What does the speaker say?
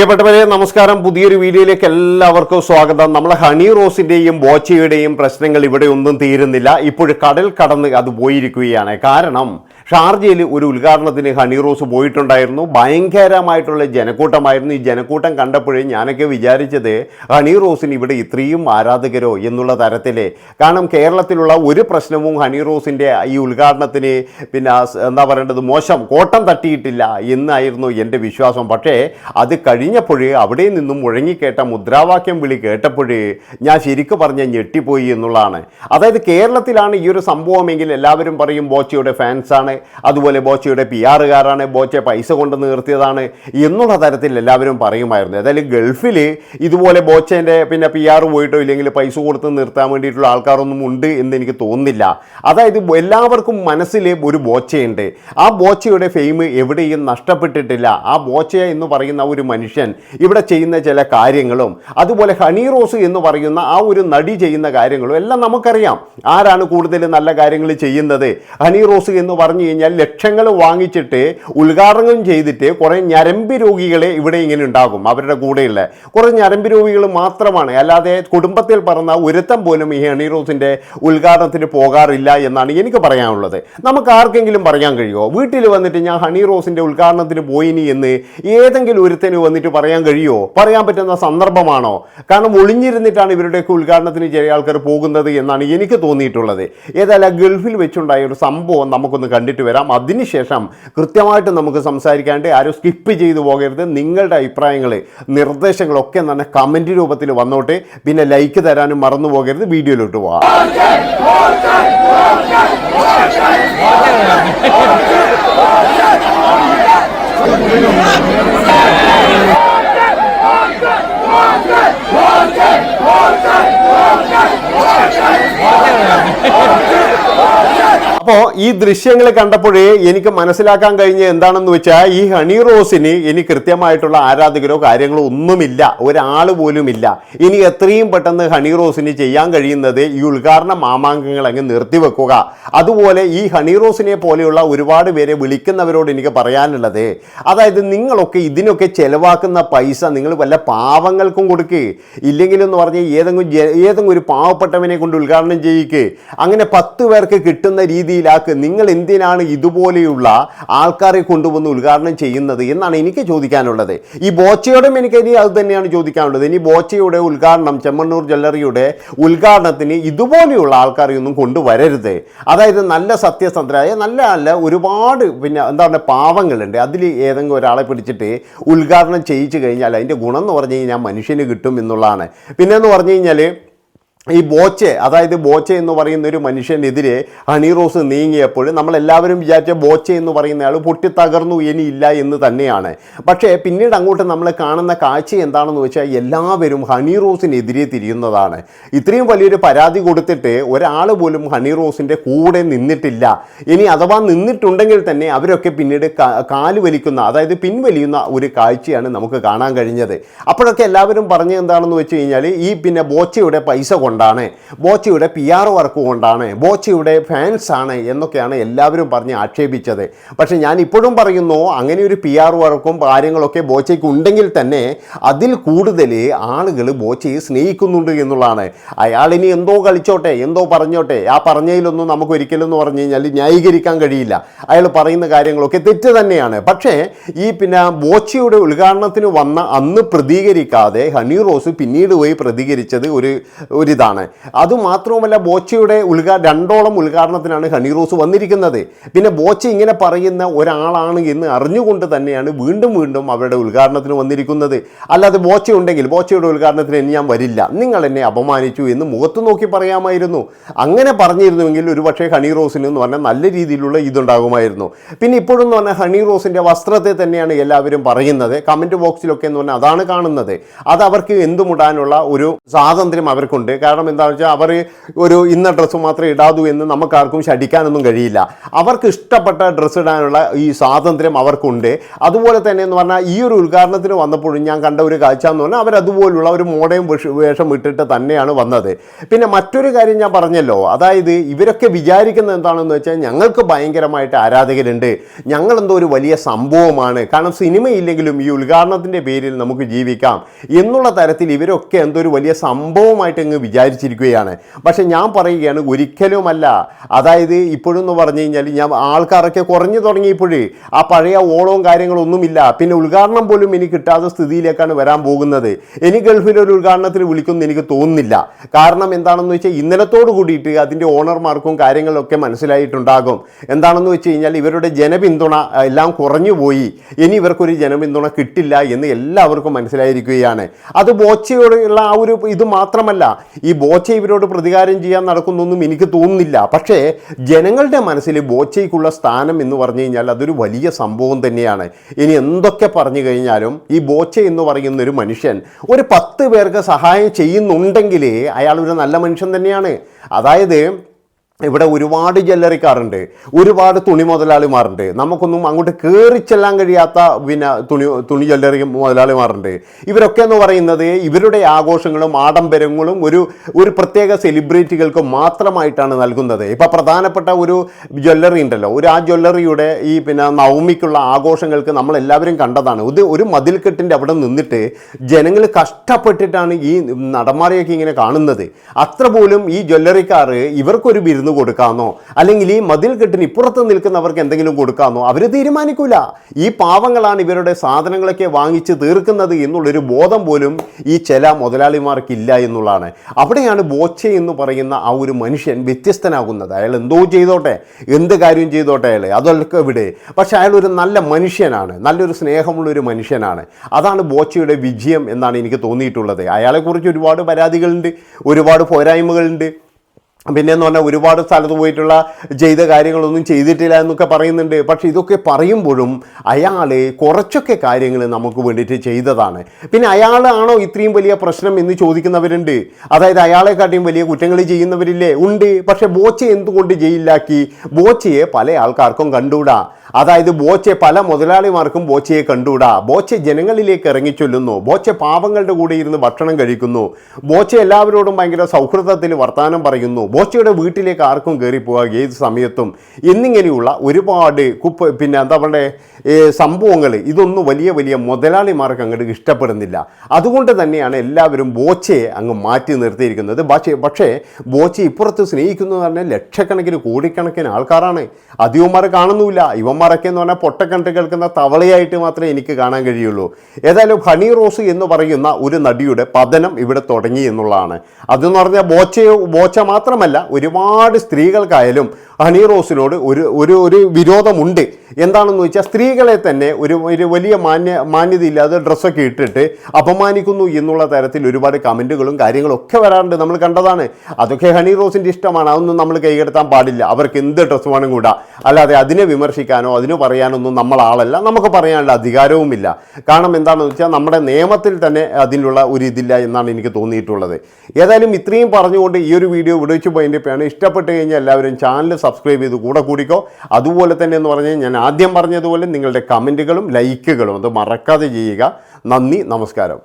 പ്രിയപ്പെട്ടവരെ നമസ്കാരം. പുതിയൊരു വീഡിയോയിലേക്ക് എല്ലാവർക്കും സ്വാഗതം. നമ്മളെ ഹണി റോസിന്റെയും ബോച്ചയുടെയും പ്രശ്നങ്ങൾ ഇവിടെ ഒന്നും തീരുന്നില്ല. ഇപ്പോൾ കടൽ കടന്ന് അത് പോയിരിക്കുകയാണ്. കാരണം ഷാർജയിൽ ഒരു ഉദ്ഘാടനത്തിന് ഹണി റോസ് പോയിട്ടുണ്ടായിരുന്നു. ഭയങ്കരമായിട്ടുള്ള ജനക്കൂട്ടമായിരുന്നു. ഈ ജനക്കൂട്ടം കണ്ടപ്പോഴേ ഞാനൊക്കെ വിചാരിച്ചത് ഹണി റോസിന് ഇവിടെ ഇത്രയും ആരാധകരോ എന്നുള്ള തരത്തിൽ കാരണം കേരളത്തിലുള്ള ഒരു പ്രശ്നവും ഹണി റോസിന്റെ ഈ ഉദ്ഘാടനത്തിന് പിന്നെ എന്താ പറയേണ്ടത് മോശം കോട്ടം തട്ടിയിട്ടില്ല എന്നായിരുന്നു എന്റെ വിശ്വാസം. പക്ഷേ അത് കഴിഞ്ഞപ്പോഴേ അവിടെ നിന്നും മുഴങ്ങിക്കേട്ട മുദ്രാവാക്യം വിളി കേട്ടപ്പോഴേ ഞാൻ ശരിക്കു പറഞ്ഞ ഞെട്ടിപ്പോയി എന്നുള്ളതാണ്. അതായത് കേരളത്തിലാണ് ഈ ഒരു സംഭവമെങ്കിൽ എല്ലാവരും പറയും ബോച്ചയുടെ ഫാൻസാണ്. അതുപോലെ ബോച്ചയുടെ പി ആറുകാരാണ് ബോച്ചെ പൈസ കൊണ്ട് നിർത്തിയതാണ് എന്നുള്ള തരത്തിൽ എല്ലാവരും പറയുമായിരുന്നു. ഏതായാലും ഗൾഫിൽ ഇതുപോലെ ബോച്ചേന്റെ പിന്നെ പി ആർ പോയിട്ടോ ഇല്ലെങ്കിൽ പൈസ കൊടുത്ത് നിർത്താൻ വേണ്ടിയിട്ടുള്ള ആൾക്കാരൊന്നും ഉണ്ട് എന്ന് എനിക്ക് തോന്നുന്നില്ല. അതായത് എല്ലാവർക്കും മനസ്സിൽ ഒരു ബോച്ചയുണ്ട്. ആ ബോച്ചയുടെ ഫെയിം എവിടെയും നഷ്ടപ്പെട്ടിട്ടില്ല. ആ ബോച്ചയ എന്ന് പറയുന്ന ഒരു മനുഷ്യൻ ഇവിടെ ചെയ്യുന്ന ചില കാര്യങ്ങളും അതുപോലെ ഹണി റോസ് എന്ന് പറയുന്ന ആ ഒരു നടി ചെയ്യുന്ന കാര്യങ്ങളും എല്ലാം നമുക്കറിയാം. ആരാണ് കൂടുതൽ നല്ല കാര്യങ്ങൾ ചെയ്യുന്നത്? ഹണി റോസ് എന്ന് പറഞ്ഞു കഴിഞ്ഞാൽ ലക്ഷങ്ങൾ വാങ്ങിച്ചിട്ട് ഉദ്ഘാടനം ചെയ്തിട്ട് കുറേ ഞരമ്പ് രോഗികളെ ഇവിടെ ഇങ്ങനെ ഉണ്ടാകും അവരുടെ കൂടെയുള്ള. കുറേ ഞരമ്പ് രോഗികൾ മാത്രമാണ്. അല്ലാതെ കുടുംബത്തിൽ പറഞ്ഞ ഒരുത്തം പോലും ഈ ഹണി റോസിന്റെ ഉദ്ഘാടനത്തിന് പോകാറില്ല എന്നാണ് എനിക്ക് പറയാനുള്ളത്. നമുക്ക് ആർക്കെങ്കിലും പറയാൻ കഴിയുമോ? വീട്ടിൽ വന്നിട്ട് ഞാൻ ഹണി റോസിന്റെ ഉദ്ഘാടനത്തിന് പോയിനി എന്ന് ഏതെങ്കിലും ഒരുത്തന് വന്നിട്ട് പറയാൻ കഴിയുമോ? പറയാൻ പറ്റുന്ന സന്ദർഭമാണോ? കാരണം ഒളിഞ്ഞിരുന്നിട്ടാണ് ഇവരുടെയൊക്കെ ഉദ്ഘാടനത്തിന് ചില ആൾക്കാർ പോകുന്നത് എന്നാണ് എനിക്ക് തോന്നിയിട്ടുള്ളത്. ഏതായാലും ഗൾഫിൽ വെച്ചുണ്ടായ ഒരു സംഭവം നമുക്കൊന്ന് കണ്ടിട്ട് വരാം അതിനുശേഷം കൃത്യമായിട്ട് നമുക്ക് സംസാരിക്കാണ്ട് ആരും സ്കിപ്പ് ചെയ്തു പോകരുത് നിങ്ങളുടെ അഭിപ്രായങ്ങൾ നിർദ്ദേശങ്ങളൊക്കെ തന്നെ കമന്റ് രൂപത്തിൽ വന്നോട്ടെ പിന്നെ ലൈക്ക് തരാനും മറന്നു പോകരുത് വീഡിയോയിലോട്ട് പോവാം അപ്പോൾ ഈ ദൃശ്യങ്ങൾ കണ്ടപ്പോഴേ എനിക്ക് മനസ്സിലാക്കാൻ കഴിഞ്ഞ എന്താണെന്ന് വെച്ചാൽ ഈ ഹണി റോസിന് ഇനി കൃത്യമായിട്ടുള്ള ആരാധകരോ കാര്യങ്ങളോ ഒന്നുമില്ല. ഒരാൾ പോലും ഇല്ല. ഇനി എത്രയും പെട്ടെന്ന് ഹണി റോസിന് ചെയ്യാൻ കഴിയുന്നത് ഈ ഉദ്ഘാടന മാമാങ്കങ്ങൾ അങ്ങ് നിർത്തിവെക്കുക അതുപോലെ ഈ ഹണി റോസിനെ പോലെയുള്ള ഒരുപാട് പേരെ വിളിക്കുന്നവരോട് എനിക്ക് പറയാനുള്ളത് അതായത് നിങ്ങളൊക്കെ ഇതിനൊക്കെ ചെലവാക്കുന്ന പൈസ നിങ്ങൾ വല്ല പാവങ്ങൾക്കും കൊടുക്ക്. ഇല്ലെങ്കിലെന്ന് പറഞ്ഞാൽ ഏതെങ്കിലും ഏതെങ്കിലും ഒരു പാവപ്പെട്ടവനെ കൊണ്ട് ഉദ്ഘാടനം ചെയ്യിക്ക്. അങ്ങനെ പത്ത് പേർക്ക് കിട്ടുന്ന രീതിയിലാക്ക് നിങ്ങൾ എന്തിനാണ് ഇതുപോലെയുള്ള ആൾക്കാരെ കൊണ്ടുവന്ന് ഉദ്ഘാടനം ചെയ്യുന്നത് എന്നാണ് എനിക്ക് ചോദിക്കാനുള്ളത്. ഈ ബോച്ചയോടും എനിക്ക് ഇനി അത് തന്നെയാണ് ചോദിക്കാനുള്ളത്. ഇനി ബോച്ചയുടെ ഉദ്ഘാടനം ചെമ്മണ്ണൂർ ജ്വല്ലറിയുടെ ഉദ്ഘാടനത്തിന് ഇതുപോലെയുള്ള ആൾക്കാരെയൊന്നും കൊണ്ടുവരരുത്. അതായത് നല്ല സത്യസന്ധരായ നല്ല നല്ല ഒരുപാട് പിന്നെ എന്താ പറയുക പാവങ്ങളുണ്ട്. അതിൽ ഏതെങ്കിലും ഒരാളെ പിടിച്ചിട്ട് ഉദ്ഘാടനം ചെയ്യിച്ചു കഴിഞ്ഞാൽ അതിന്റെ ഗുണം എന്ന് പറഞ്ഞു കഴിഞ്ഞാൽ മനുഷ്യന് കിട്ടും എന്നുള്ളതാണ്. പിന്നെ എന്ന് പറഞ്ഞു കഴിഞ്ഞാൽ ഈ ബോച്ചെ അതായത് ബോച്ചെ എന്ന് പറയുന്ന ഒരു മനുഷ്യനെതിരെ ഹണി റോസ് നീങ്ങിയപ്പോൾ നമ്മളെല്ലാവരും വിചാരിച്ച ബോച്ചെ എന്ന് പറയുന്ന ആൾ പൊട്ടിത്തകർന്നു ഇനിയില്ല എന്ന് തന്നെയാണ്. പക്ഷേ പിന്നീട് അങ്ങോട്ട് നമ്മൾ കാണുന്ന കാഴ്ച എന്താണെന്ന് വെച്ചാൽ എല്ലാവരും ഹണി റോസിനെതിരെ തിരിയുന്നതാണ്. ഇത്രയും വലിയൊരു പരാതി കൊടുത്തിട്ട് ഒരാൾ പോലും ഹണി റോസിന്റെ കൂടെ നിന്നിട്ടില്ല. ഇനി അഥവാ നിന്നിട്ടുണ്ടെങ്കിൽ തന്നെ അവരൊക്കെ പിന്നീട് കാൽ വലിക്കുന്ന അതായത് പിൻവലിയുന്ന ഒരു കാഴ്ചയാണ് നമുക്ക് കാണാൻ കഴിഞ്ഞത്. അപ്പോഴൊക്കെ എല്ലാവരും പറഞ്ഞത് എന്താണെന്ന് വെച്ച് കഴിഞ്ഞാൽ ഈ പിന്നെ ബോച്ചയുടെ പൈസ കൊണ്ടാണ്. ബോച്ചയുടെ പി ആർ വർക്ക് കൊണ്ടാണ്. ബോച്ചയുടെ ഫാൻസാണ് എന്നൊക്കെയാണ് എല്ലാവരും പറഞ്ഞ് ആക്ഷേപിച്ചത്. പക്ഷേ ഞാൻ ഇപ്പോഴും പറയുന്നു അങ്ങനെ ഒരു പി ആർ വർക്കും കാര്യങ്ങളൊക്കെ ബോച്ചയ്ക്ക് ഉണ്ടെങ്കിൽ തന്നെ അതിൽ കൂടുതൽ ആളുകൾ ബോച്ചയെ സ്നേഹിക്കുന്നുണ്ട് എന്നുള്ളതാണ്. അയാൾ ഇനി എന്തോ കളിച്ചോട്ടെ എന്തോ പറഞ്ഞോട്ടെ ആ പറഞ്ഞതിലൊന്നും നമുക്ക് ഒരിക്കലും എന്ന് പറഞ്ഞു കഴിഞ്ഞാൽ ന്യായീകരിക്കാൻ കഴിയില്ല. അയാൾ പറയുന്ന കാര്യങ്ങളൊക്കെ തെറ്റ് തന്നെയാണ്. പക്ഷേ ഈ പിന്നെ ബോച്ചയുടെ ഉദ്ഘാടനത്തിന് വന്ന അന്ന് പ്രതികരിക്കാതെ ഹണി റോസ് പിന്നീട് പോയി പ്രതികരിച്ചത് ഒരു ഒരു ഒരിതാണ് അതുമാത്രവുമല്ല ബോച്ചയുടെ ഉദ്ഘാ രണ്ടോളം ഉദ്ഘാടനത്തിനാണ് ഹണി റോസ് വന്നിരിക്കുന്നത്. പിന്നെ ബോച്ച ഇങ്ങനെ പറയുന്ന ഒരാളാണ് എന്ന് അറിഞ്ഞുകൊണ്ട് തന്നെയാണ് വീണ്ടും വീണ്ടും അവരുടെ ഉദ്ഘാടനത്തിന് വന്നിരിക്കുന്നത്. അല്ലാതെ ബോച്ച ഉണ്ടെങ്കിൽ ബോച്ചയുടെ ഉദ്ഘാടനത്തിന് ഇനി ഞാൻ വരില്ല. നിങ്ങൾ എന്നെ അപമാനിച്ചു എന്ന് മുഖത്ത് നോക്കി പറയാമായിരുന്നു. അങ്ങനെ പറഞ്ഞിരുന്നുവെങ്കിൽ ഒരുപക്ഷെ ഹണി റോസിന് എന്ന് പറഞ്ഞാൽ നല്ല രീതിയിലുള്ള ഇതുണ്ടാകുമായിരുന്നു. പിന്നെ ഇപ്പോഴും എന്ന് പറഞ്ഞാൽ ഹണി റോസിന്റെ വസ്ത്രത്തെ തന്നെയാണ് എല്ലാവരും പറയുന്നത്. കമന്റ് ബോക്സിലൊക്കെ എന്ന് പറഞ്ഞാൽ അതാണ് കാണുന്നത്. അത് അവർക്ക് എന്തുമുടാനുള്ള ഒരു സ്വാതന്ത്ര്യം അവർക്കുണ്ട്. കാരണം എന്താണെന്ന് വെച്ചാൽ അവർ ഒരു ഇന്ന ഡ്രസ്സ് മാത്രമേ ഇടാതൂ എന്ന് നമുക്കാർക്കും ശടിക്കാനൊന്നും കഴിയില്ല. അവർക്ക് ഇഷ്ടപ്പെട്ട ഡ്രസ്സ് ഇടാനുള്ള ഈ സ്വാതന്ത്ര്യം അവർക്കുണ്ട്. അതുപോലെ തന്നെ എന്ന് പറഞ്ഞാൽ ഈ ഒരു ഉദ്ഘാടനത്തിന് വന്നപ്പോഴും ഞാൻ കണ്ട ഒരു കാഴ്ച എന്ന് പറഞ്ഞാൽ അവരതുപോലുള്ള ഒരു മോഡേൺ വേഷം ഇട്ടിട്ട് തന്നെയാണ് വന്നത്. പിന്നെ മറ്റൊരു കാര്യം ഞാൻ പറഞ്ഞല്ലോ. അതായത് ഇവരൊക്കെ വിചാരിക്കുന്നത് എന്താണെന്ന് വെച്ചാൽ ഞങ്ങൾക്ക് ഭയങ്കരമായിട്ട് ആരാധകരുണ്ട്. ഞങ്ങളെന്തോ ഒരു വലിയ സംഭവമാണ്. കാരണം സിനിമയില്ലെങ്കിലും ഈ ഉദ്ഘാടനത്തിന്റെ പേരിൽ നമുക്ക് ജീവിക്കാം. എന്നുള്ള തരത്തിൽ ഇവരൊക്കെ എന്തോ ഒരു വലിയ സംഭവമായിട്ട് അങ്ങ് വിചാരിച്ചിരിക്കുകയാണ്. പക്ഷേ ഞാൻ പറയുകയാണ് ഒരിക്കലുമല്ല. അതായത് ഇപ്പോഴും എന്ന് പറഞ്ഞു കഴിഞ്ഞാൽ ഞാൻ ആൾക്കാരൊക്കെ കുറഞ്ഞു തുടങ്ങിയപ്പോഴേ ആ പഴയ ഓളവും കാര്യങ്ങളൊന്നുമില്ല. പിന്നെ ഉദ്ഘാടനം പോലും എനിക്ക് കിട്ടാത്ത സ്ഥിതിയിലേക്കാണ് വരാൻ പോകുന്നത്. ഇനി ഗൾഫിൽ ഒരു ഉദ്ഘാടനത്തിന് വിളിക്കുമെന്ന് എനിക്ക് തോന്നുന്നില്ല. കാരണം എന്താണെന്ന് വെച്ചാൽ ഇന്നലത്തോട് കൂടിയിട്ട് അതിന്റെ ഓണർമാർക്കും കാര്യങ്ങളൊക്കെ മനസ്സിലായിട്ടുണ്ടാകും. എന്താണെന്ന് വെച്ച് കഴിഞ്ഞാൽ ഇവരുടെ ജനപിന്തുണ എല്ലാം കുറഞ്ഞു പോയി. ഇനി ഇവർക്കൊരു ജനപിന്തുണ കിട്ടില്ല എന്ന് എല്ലാവർക്കും മനസ്സിലായിരിക്കുകയാണ്. അത് ബോച്ചയോടുള്ള ആ ഒരു ഇത് മാത്രമല്ല ബോച്ച ഇവരോട് പ്രതികാരം ചെയ്യാൻ നടക്കുന്നൊന്നും എനിക്ക് തോന്നുന്നില്ല. പക്ഷേ ജനങ്ങളുടെ മനസ്സിൽ ബോച്ചയ്ക്കുള്ള സ്ഥാനം എന്ന് പറഞ്ഞു കഴിഞ്ഞാൽ അതൊരു വലിയ സംഭവം തന്നെയാണ്. ഇനി എന്തൊക്കെ പറഞ്ഞു കഴിഞ്ഞാലും ഈ ബോച്ച എന്ന് പറയുന്ന ഒരു മനുഷ്യൻ ഒരു പത്ത് പേർക്ക് സഹായം ചെയ്യുന്നുണ്ടെങ്കിൽ അയാൾ ഒരു നല്ല മനുഷ്യൻ തന്നെയാണ്. അതായത് ഇവിടെ ഒരുപാട് ജ്വല്ലറിക്കാരുണ്ട് ഒരുപാട് തുണി മുതലാളിമാരുണ്ട്. നമുക്കൊന്നും അങ്ങോട്ട് കയറി ചെല്ലാൻ കഴിയാത്ത പിന്നെ തുണി തുണി ജ്വല്ലറി മുതലാളിമാരുണ്ട്. ഇവരൊക്കെ എന്ന് പറയുന്നത് ഇവരുടെ ആഘോഷങ്ങളും ആഡംബരങ്ങളും ഒരു ഒരു പ്രത്യേക സെലിബ്രിറ്റികൾക്ക് മാത്രമായിട്ടാണ് നൽകുന്നത്. ഇപ്പം പ്രധാനപ്പെട്ട ഒരു ജ്വല്ലറി ഉണ്ടല്ലോ ഒരു ആ ജ്വല്ലറിയുടെ ഈ പിന്നെ നവമിക്കുള്ള ആഘോഷങ്ങൾക്ക് നമ്മളെല്ലാവരും കണ്ടതാണ്. ഇത് ഒരു മതിൽക്കെട്ടിന്റെ അവിടെ നിന്നിട്ട് ജനങ്ങൾ കഷ്ടപ്പെട്ടിട്ടാണ് ഈ നടന്മാരെയൊക്കെ ഇങ്ങനെ കാണുന്നത്. അത്ര പോലും ഈ ജ്വല്ലറിക്കാർ ഇവർക്കൊരു വിരുന്ന് കൊടുക്കാമെന്നോ അല്ലെങ്കിൽ ഈ മതിൽ കെട്ടിന് ഇപ്പുറത്ത് നിൽക്കുന്നവർക്ക് എന്തെങ്കിലും കൊടുക്കാമെന്നോ അവർ തീരുമാനിക്കൂല. ഈ പാവങ്ങളാണ് ഇവരുടെ സാധനങ്ങളൊക്കെ വാങ്ങിച്ച് തീർക്കുന്നത് എന്നുള്ളൊരു ബോധം പോലും ഈ ചില മുതലാളിമാർക്കില്ല എന്നുള്ളതാണ്. അവിടെയാണ് ബോച്ചെ എന്ന് പറയുന്ന ആ ഒരു മനുഷ്യൻ വ്യത്യസ്തനാകുന്നത്. അയാൾ എന്തോ ചെയ്തോട്ടെ? എന്ത് കാര്യം ചെയ്തോട്ടെ അയാൾ? അതൊക്കെ ഇവിടെ. പക്ഷെ അയാൾ ഒരു നല്ല മനുഷ്യനാണ്. നല്ലൊരു സ്നേഹമുള്ള ഒരു മനുഷ്യനാണ്. അതാണ് ബോച്ചയുടെ വിജയം എന്നാണ് എനിക്ക് തോന്നിയിട്ടുള്ളത്. അയാളെക്കുറിച്ച് ഒരുപാട് പരാതികളുണ്ട്. ഒരുപാട് പോരായ്മകളുണ്ട്. പിന്നെ എന്ന് പറഞ്ഞാൽ ഒരുപാട് സ്ഥലത്ത് പോയിട്ടുള്ള ചെയ്ത കാര്യങ്ങളൊന്നും ചെയ്തിട്ടില്ല എന്നൊക്കെ പറയുന്നുണ്ട്. പക്ഷേ ഇതൊക്കെ പറയുമ്പോഴും അയാൾ കുറച്ചൊക്കെ കാര്യങ്ങൾ നമുക്ക് വേണ്ടിയിട്ട് ചെയ്തതാണ്. പിന്നെ അയാളാണോ ഇത്രയും വലിയ പ്രശ്നം എന്ന് ചോദിക്കുന്നവരുണ്ട്. അതായത് അയാളെക്കാട്ടിയും വലിയ കുറ്റങ്ങൾ ചെയ്യുന്നവരില്ലേ? ഉണ്ട്. പക്ഷേ ബോച്ചെ എന്തുകൊണ്ട് ജയിലിലാക്കി? ബോച്ചയെ പല ആൾക്കാർക്കും കണ്ടുകൂടാ. അതായത് ബോച്ചെ പല മുതലാളിമാർക്കും ബോച്ചയെ കണ്ടുകൂടാ. ബോച്ചെ ജനങ്ങളിലേക്ക് ഇറങ്ങിച്ചൊല്ലുന്നു ബോച്ചെ പാവങ്ങളുടെ കൂടെ ഇരുന്ന് ഭക്ഷണം കഴിക്കുന്നു. ബോച്ചെ എല്ലാവരോടും ഭയങ്കര സൗഹൃദത്തിൽ വർത്തമാനം പറയുന്നു. ബോച്ചയുടെ വീട്ടിലേക്ക് ആർക്കും കയറി പോവുക ഏത് സമയത്തും. എന്നിങ്ങനെയുള്ള ഒരുപാട് കുപ്പ് പിന്നെ എന്താ പറയുക സംഭവങ്ങൾ ഇതൊന്നും വലിയ വലിയ മുതലാളിമാർക്ക് അങ്ങോട്ട് ഇഷ്ടപ്പെടുന്നില്ല. അതുകൊണ്ട് തന്നെയാണ് എല്ലാവരും ബോച്ചയെ അങ്ങ് മാറ്റി നിർത്തിയിരിക്കുന്നത്. പക്ഷേ പക്ഷേ ബോച്ച ഇപ്പുറത്ത് സ്നേഹിക്കുന്നത് പറഞ്ഞാൽ ലക്ഷക്കണക്കിന് കോടിക്കണക്കിന് ആൾക്കാരാണ്. അധികന്മാർ കാണുന്നുമില്ല. ഇവന്മാരൊക്കെ എന്ന് പറഞ്ഞാൽ പൊട്ടക്കണ്ട് കേൾക്കുന്ന തവളയായിട്ട് മാത്രമേ എനിക്ക് കാണാൻ കഴിയുള്ളൂ. ഏതായാലും ഹണി റോസ് എന്ന് പറയുന്ന ഒരു നടിയുടെ പതനം ഇവിടെ തുടങ്ങി എന്നുള്ളതാണ്. അതെന്ന് പറഞ്ഞാൽ ബോച്ചയോ ബോച്ച മാത്രമല്ല ഒരുപാട് സ്ത്രീകൾക്കായാലും ഹണി റോസിനോട് ഒരു ഒരു ഒരു വിരോധമുണ്ട്. എന്താണെന്ന് വെച്ചാൽ സ്ത്രീകളെ തന്നെ ഒരു ഒരു വലിയ മാന്യ മാന്യതയില്ലാതെ ഡ്രസ്സൊക്കെ ഇട്ടിട്ട് അപമാനിക്കുന്നു എന്നുള്ള തരത്തിൽ ഒരുപാട് കമന്റുകളും കാര്യങ്ങളും ഒക്കെ വരാറുണ്ട്. നമ്മൾ കണ്ടതാണ്. അതൊക്കെ ഹണി റോസിന്റെ ഇഷ്ടമാണ്. അതൊന്നും നമ്മൾ കൈകടത്താൻ പാടില്ല. അവർക്ക് എന്ത് ഡ്രസ്സ് വേണം കൂടാ അല്ലാതെ അതിനെ വിമർശിക്കാനോ അതിന് പറയാനൊന്നും നമ്മൾ ആളല്ല. നമുക്ക് പറയാനുള്ള അധികാരവുമില്ല. കാരണം എന്താണെന്ന് വെച്ചാൽ നമ്മുടെ നിയമത്തിൽ തന്നെ അതിനുള്ള ഒരു ഇതില്ല എന്നാണ് എനിക്ക് തോന്നിയിട്ടുള്ളത്. ഏതായാലും ഇത്രയും പറഞ്ഞുകൊണ്ട് ഈ ഒരു വീഡിയോ ഇവിടെ വെച്ച് പോയിന്റെയാണ് ഇഷ്ടപ്പെട്ട് കഴിഞ്ഞാൽ എല്ലാവരും ചാനൽ സബ്സ്ക്രൈബ് ചെയ്ത് കൂടെ കൂടിക്കോ. അതുപോലെ തന്നെ എന്ന് പറഞ്ഞാൽ ഞാൻ ആദ്യം പറഞ്ഞതുപോലെ നിങ്ങളുടെ കമന്റുകളും ലൈക്കുകളും അത് മറക്കാതെ ചെയ്യുക. നന്ദി നമസ്കാരം.